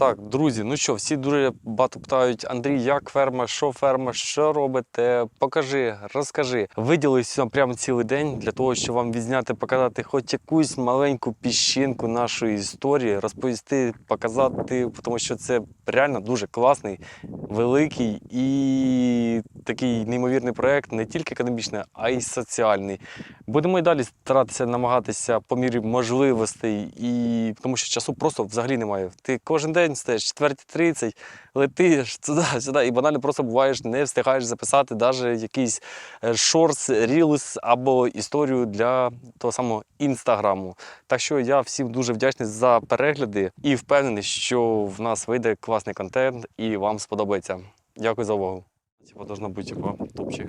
Так, друзі, ну що, всі дуже багато питають, Андрій, як ферма, що ферма, що робите? Покажи, розкажи. Виділив сьогодні прямо цілий день для того, щоб вам відзняти, показати хоч якусь маленьку піщинку нашої історії, розповісти, показати, тому що це реально дуже класний, великий і такий неймовірний проект, не тільки економічний, а й соціальний. Будемо і далі старатися намагатися по мірі можливостей, і тому що часу просто взагалі немає. Ти кожен день стаєш 4.30, летиш туди, сюди, і банально просто буваєш, не встигаєш записати навіть якийсь е, шортс, рілс або історію для того самого інстаграму. Так що я всім дуже вдячний за перегляди і впевнений, що в нас вийде класний контент і вам сподобається. Дякую за увагу. Типа должно бути типа топчик.